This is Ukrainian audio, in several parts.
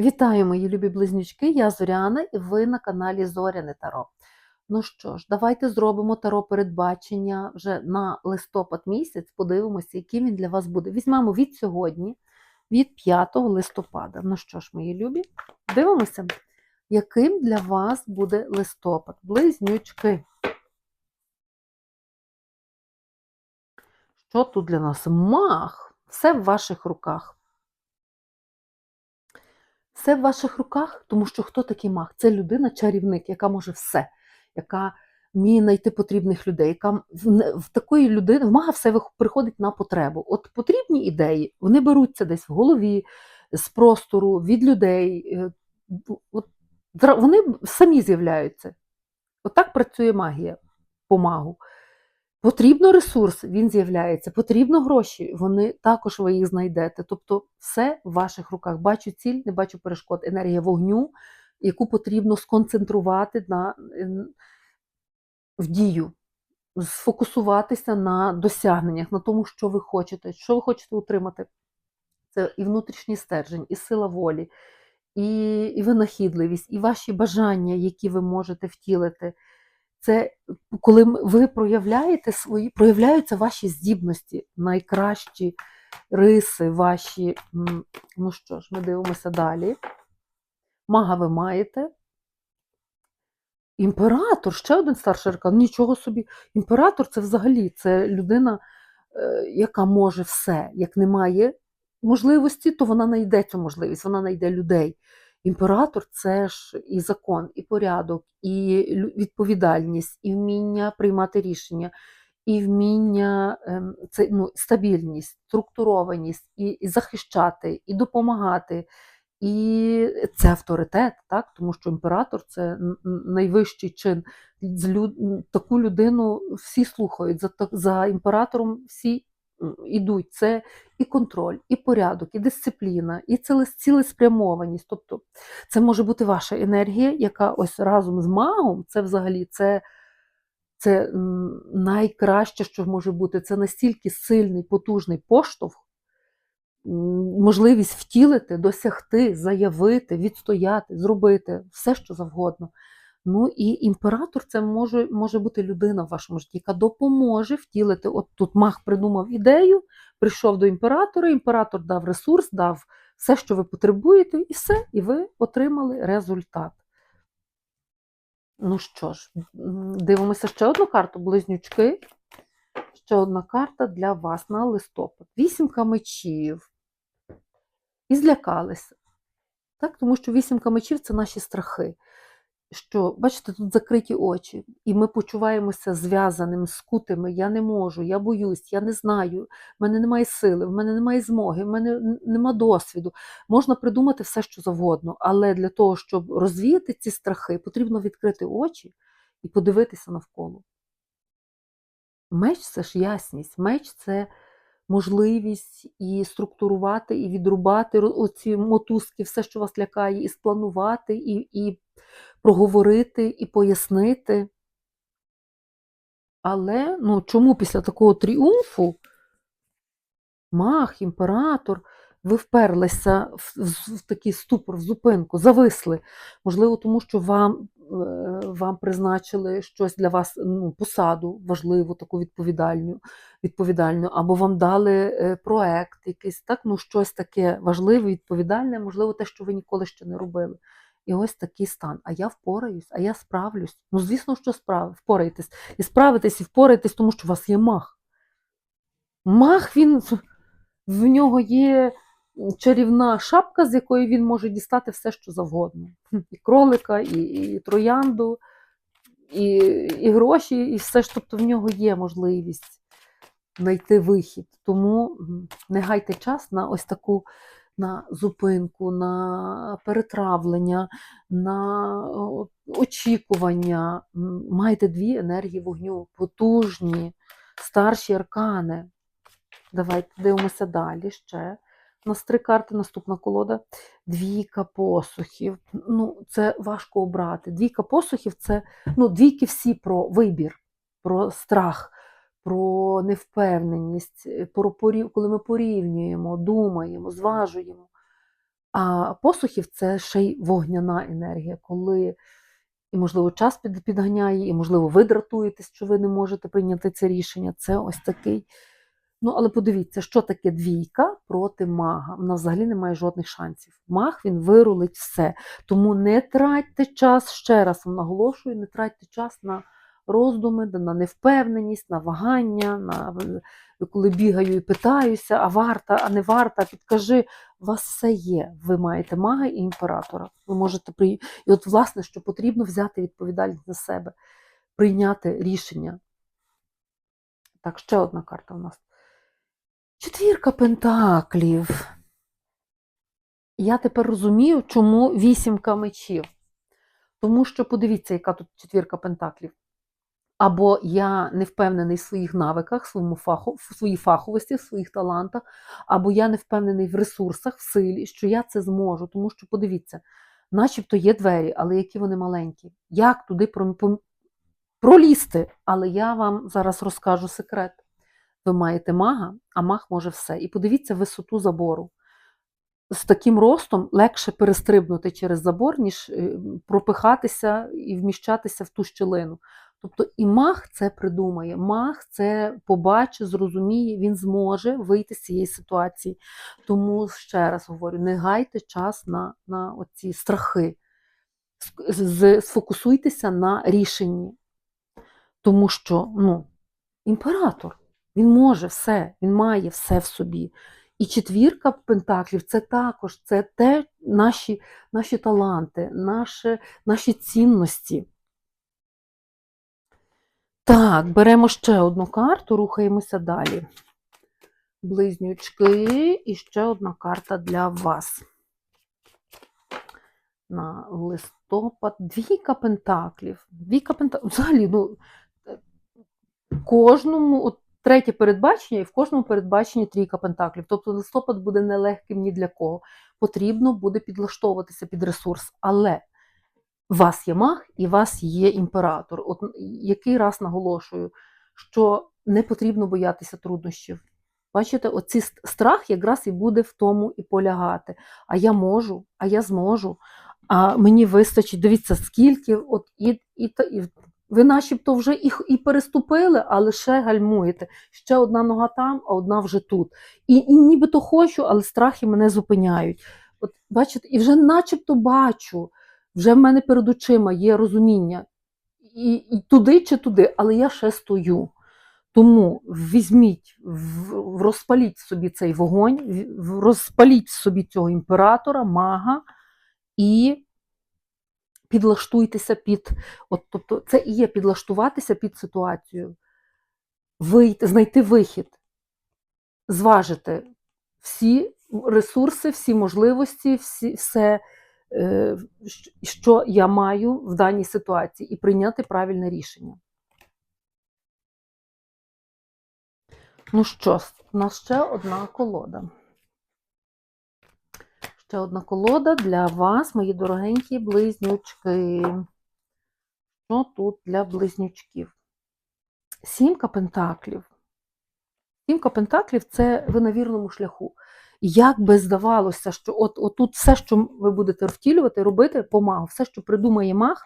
Вітаю, мої любі близнючки! Я Зоряна і ви на каналі Зоряне Таро. Ну що ж, давайте зробимо таро передбачення вже на листопад місяць, подивимося, яким він для вас буде. Візьмемо від сьогодні, від 5 листопада. Ну що ж, мої любі, дивимося, яким для вас буде листопад. Близнючки. Що тут для нас? Мах! Все в ваших руках. Все в ваших руках, тому що хто такий маг? Це людина-чарівник, яка може все, яка вміє знайти потрібних людей, яка в, такої людини, в мага все приходить на потребу. От потрібні ідеї, вони беруться десь в голові, з простору, від людей. е, От, вони самі з'являються. Отак працює магія по магу. Потрібно ресурс, він з'являється, потрібно гроші, вони також ви їх знайдете. Тобто все в ваших руках. Бачу ціль, не бачу перешкод. Енергія вогню, яку потрібно сконцентрувати на, в дію, сфокусуватися на досягненнях, на тому, що ви хочете, що ви хочете отримати. Це і внутрішній стержень, і сила волі, і, і винахідливість, і ваші бажання, які ви можете втілити. Це коли ви проявляєте свої, проявляються ваші здібності, найкращі риси ваші. Ну що ж, ми дивимося далі. Мага ви маєте. Імператор, ще один старший аркан, нічого собі. Імператор це взагалі це людина, е, яка може все. Як немає можливості, то вона знайде цю можливість, вона знайде людей. Імператор це ж і закон, і порядок, і відповідальність, і вміння приймати рішення, і вміння ем, це ну, стабільність, структурованість, і, і захищати, і допомагати. І це авторитет, так? тому що імператор це найвищий чин. Таку людину всі слухають, за, за імператором всі ідуть. Це і контроль, і порядок, і дисципліна, і цілес- цілеспрямованість. Тобто це може бути ваша енергія, яка ось разом з магом, це взагалі це, це найкраще, що може бути. Це настільки сильний, потужний поштовх, можливість втілити, досягти, заявити, відстояти, зробити все, що завгодно. Ну і імператор це може, може бути людина в вашому житті, яка допоможе втілити. От тут маг придумав ідею, прийшов до імператора, імператор дав ресурс, дав все, що ви потребуєте, і все, і ви отримали результат. Ну що ж, дивимося ще одну карту, близнючки. Ще одна карта для вас на листопад. Вісімка мечів. І злякалися. Так? Тому що вісімка мечів це наші страхи. Що, бачите, тут закриті очі, і ми почуваємося зв'язаними, скутими. Я не можу, я боюсь, я не знаю, в мене немає сили, в мене немає змоги, в мене н- нема досвіду. Можна придумати все, що завгодно, але для того, щоб розвіяти ці страхи, потрібно відкрити очі і подивитися навколо. Меч це ж ясність, меч це можливість і структурувати, і відрубати оці мотузки, все, що вас лякає, і спланувати, і, і проговорити, і пояснити. Але ну, чому після такого тріумфу мах, імператор, ви вперлися в, в, в такий ступор, в зупинку, зависли. Можливо, тому що вам, е, вам призначили щось для вас, ну, посаду важливу, таку відповідальну, відповідальну, або вам дали е, проект якийсь, так, ну, щось таке важливе, відповідальне, можливо, те, що ви ніколи ще не робили. І ось такий стан. А я впораюсь, а я справлюсь. Ну, звісно, що справ... впораєтесь. І справитесь, і впораєтесь, тому що у вас є мах. Мах, він в нього є чарівна шапка, з якої він може дістати все, що завгодно. І кролика, і, і троянду, і, і гроші, і все ж. Тобто в нього є можливість знайти вихід. Тому не гайте час на ось таку на зупинку, на перетравлення, на очікування. Майте дві енергії вогню, потужні, старші аркани. Давайте дивимося далі ще. У нас три карти, наступна колода. Двійка посухів. Ну, це важко обрати. Двійка посухів це ну, двійки всі про вибір, про страх, про невпевненість, е, про коли ми порівнюємо, думаємо, зважуємо. А посухів це ще й вогняна енергія, коли і, можливо, час під, підганяє, і, можливо, ви дратуєтесь, що ви не можете прийняти це рішення. Це ось такий. Ну, але подивіться, що таке двійка проти мага. Вона взагалі не має жодних шансів. Маг він вирулить все. Тому не тратьте час, ще раз наголошую, не тратьте час на роздуми, на невпевненість, на вагання, на коли бігаю і питаюся, а варта, а не варта, підкажи, у вас все є. Ви маєте мага і імператора. Ви можете при... І от, власне, що потрібно взяти відповідальність на себе, прийняти рішення. Так, ще одна карта у нас. Четвірка пентаклів. Я тепер розумію, чому вісімка мечів. Тому що подивіться, яка тут четвірка пентаклів. Або я не впевнений в своїх навиках, в, своєму фаху, в своїй фаховості, в своїх талантах, або я не впевнений в ресурсах, в силі, що я це зможу. Тому що, подивіться, начебто є двері, але які вони маленькі. Як туди пролізти? Але я вам зараз розкажу секрет. Ви маєте мага, а маг може все. І подивіться висоту забору. З таким ростом легше перестрибнути через забор, ніж пропихатися і вміщатися в ту щілину. Тобто і маг це придумає, маг це побачить, зрозуміє, він зможе вийти з цієї ситуації. Тому ще раз говорю: не гайте час на на оці страхи, сфокусуйтеся на рішенні. Тому що ну, імператор, він може все, він має все в собі. І четвірка пентаклів це також це те наші наші таланти, наші, наші цінності. Так, беремо ще одну карту, рухаємося далі. Близнючки і ще одна карта для вас. На листопад. Двійка пентаклів. Двійка пентаклів. Взагалі, ну, кожному, от третє передбачення, і в кожному передбаченні трійка пентаклів. Тобто листопад буде нелегким ні для кого. Потрібно буде підлаштовуватися під ресурс. Але вас є маг і вас є імператор. От який раз наголошую, що не потрібно боятися труднощів. Бачите, оцей страх якраз і буде в тому і полягати. А я можу, а я зможу, а мені вистачить. Дивіться, скільки, от і, і, і ви начебто вже їх і переступили, а лише гальмуєте. Ще одна нога там, а одна вже тут. І, і нібито хочу, але страхи мене зупиняють. От бачите, і вже начебто бачу вже в мене перед очима є розуміння і, і туди чи туди, але я ще стою. Тому візьміть, розпаліть собі цей вогонь, розпаліть собі цього імператора, мага і підлаштуйтеся під. От, Тобто, це і є підлаштуватися під ситуацію, вийти, знайти вихід, зважити всі ресурси, всі можливості, всі, все. Е, що я маю в даній ситуації, і прийняти правильне рішення. Ну що, у нас ще одна колода. Ще одна колода для вас, мої дорогенькі близнючки. Що тут для близнючків? Сімка пентаклів. Сімка пентаклів це ви на вірному шляху як би здавалося, що от, от все, що ви будете втілювати, робити по магу, все, що придумає маг,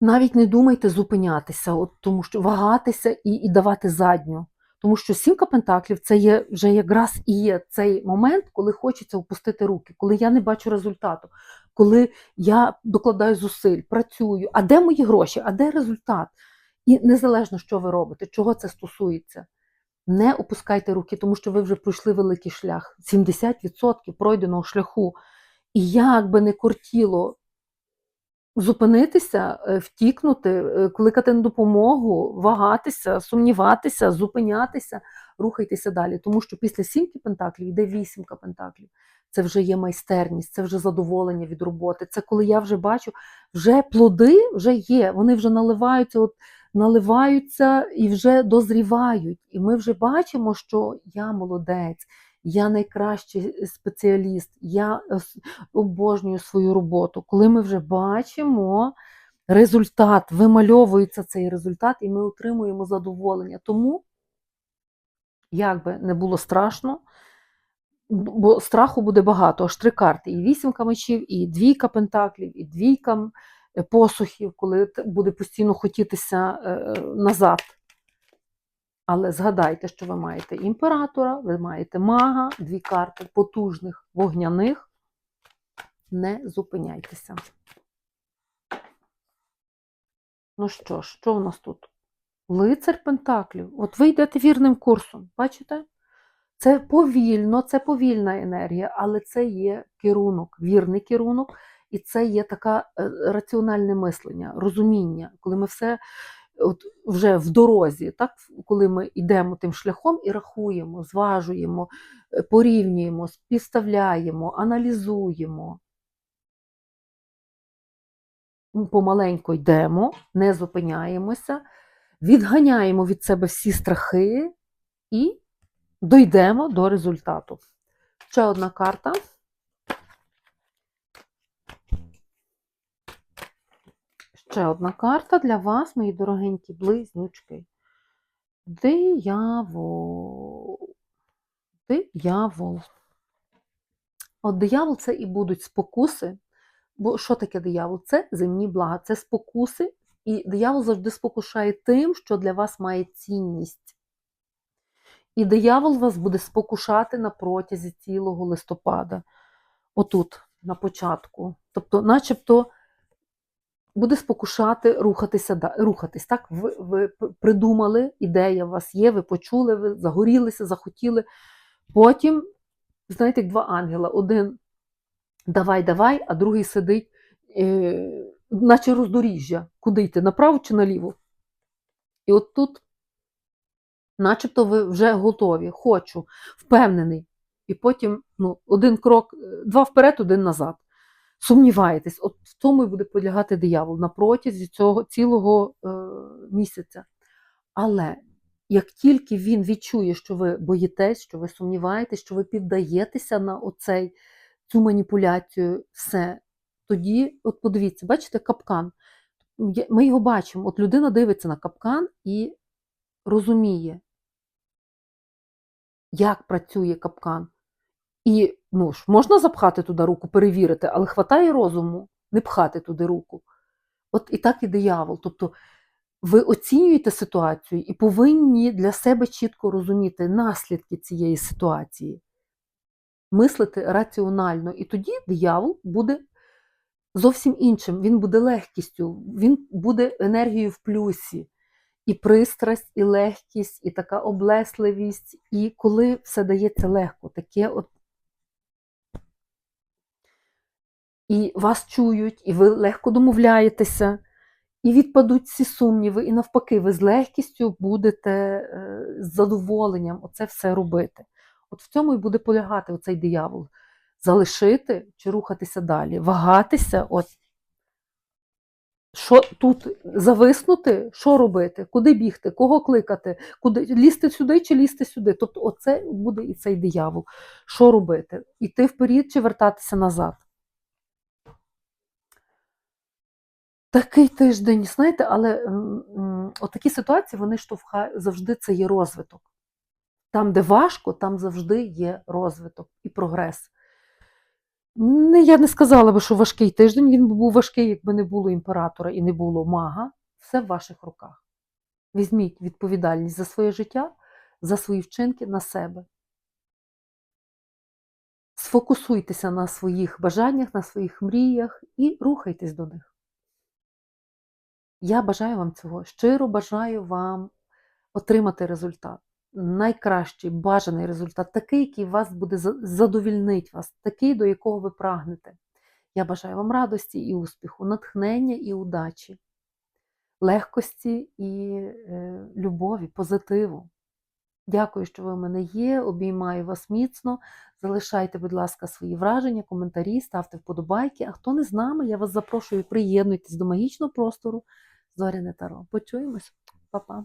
навіть не думайте зупинятися, от, тому що вагатися і і давати задню. Тому що сімка пентаклів це є вже якраз і є цей момент, коли хочеться опустити руки, коли я не бачу результату, коли я докладаю зусиль, працюю. А де мої гроші? А де результат? І незалежно, що ви робите, чого це стосується. Не опускайте руки, тому що ви вже пройшли великий шлях. 70% пройденого шляху. І як би не кортіло зупинитися, е, втікнути, е, кликати на допомогу, вагатися, сумніватися, зупинятися, рухайтеся далі. Тому що після сімки пентаклів йде вісімка пентаклів. Це вже є майстерність, це вже задоволення від роботи. Це коли я вже бачу, вже плоди вже є, вони вже наливаються. от наливаються і вже дозрівають. І ми вже бачимо, що я молодець, я найкращий спеціаліст, я е, обожнюю свою роботу. Коли ми вже бачимо результат, вимальовується цей результат, і ми отримуємо задоволення. Тому, як би не було страшно, бо страху буде багато. Аж три карти: і вісімка мечів, і двійка пентаклів, і двійка е, посухів, коли буде постійно хотітися е, назад. Але згадайте, що ви маєте імператора, ви маєте мага, дві карти потужних вогняних. Не зупиняйтеся. Ну що ж, що в нас тут? Лицар Пентаклів. От ви йдете вірним курсом, бачите? Це повільно, це повільна енергія, але це є керунок, вірний керунок, і це є таке раціональне мислення, розуміння, коли ми все от вже в дорозі, так, коли ми йдемо тим шляхом і рахуємо, зважуємо, е, порівнюємо, співставляємо, аналізуємо. Помаленько йдемо, не зупиняємося, відганяємо від себе всі страхи і дійдемо до результату. Ще одна карта. Ще одна карта для вас, мої дорогенькі близнючки. Диявол. Диявол. От диявол це і будуть спокуси. Бо що таке диявол? Це земні блага, це спокуси, і диявол завжди спокушає тим, що для вас має цінність. І диявол вас буде спокушати на протязі цілого листопада. Отут, на початку. Тобто, начебто, буде спокушати рухатися, рухатись. Так? Ви, ви придумали, ідея у вас є, ви почули, ви загорілися, захотіли. Потім, знаєте, як два ангела. Один давай, давай, а другий сидить, е, наче роздоріжжя, куди йти, направо чи наліво. І от тут, начебто, ви вже готові, хочу, впевнений. І потім ну, один крок, е, два вперед, один назад. Сумніваєтесь, от в тому і буде полягати диявол на протязі цього цілого е, місяця. Але як тільки він відчує, що ви боїтесь, що ви сумніваєтесь, що ви піддаєтеся на оцей, цю маніпуляцію, все, тоді, от подивіться, бачите, капкан. Ми його бачимо. От людина дивиться на капкан і розуміє, як працює капкан. І ну ж, можна запхати туди руку, перевірити, але хватає розуму не пхати туди руку. От і так і диявол. Тобто ви оцінюєте ситуацію і повинні для себе чітко розуміти наслідки цієї ситуації, мислити раціонально. І тоді диявол буде зовсім іншим. Він буде легкістю, він буде енергією в плюсі. І пристрасть, і легкість, і така облесливість. І коли все дається легко, таке от і вас чують, і ви легко домовляєтеся, і відпадуть всі сумніви, і навпаки, ви з легкістю будете е, з задоволенням оце все робити. От в цьому і буде полягати оцей диявол. Залишити чи рухатися далі, вагатися, от що тут зависнути, що робити, куди бігти, кого кликати, куди лізти сюди чи лізти сюди. Тобто, оце буде і цей диявол. Що робити? Іти вперед чи вертатися назад. Такий тиждень, знаєте, але м, м, от такі ситуації вони штовхають завжди це є розвиток. Там, де важко, там завжди є розвиток і прогрес. Не, я не сказала би, що важкий тиждень. Він був важкий, якби не було імператора і не було мага. Все в ваших руках. Візьміть відповідальність за своє життя, за свої вчинки на себе. Сфокусуйтеся на своїх бажаннях, на своїх мріях і рухайтесь до них. Я бажаю вам цього. Щиро бажаю вам отримати результат. Найкращий бажаний результат, такий, який вас буде задовільнить вас, такий, до якого ви прагнете. Я бажаю вам радості і успіху, натхнення і удачі, легкості і е, любові, позитиву. Дякую, що ви в мене є. Обіймаю вас міцно. Залишайте, будь ласка, свої враження, коментарі, ставте вподобайки. А хто не з нами, я вас запрошую, приєднуйтесь до магічного простору Зоряне Таро. Почуємось, Па-па.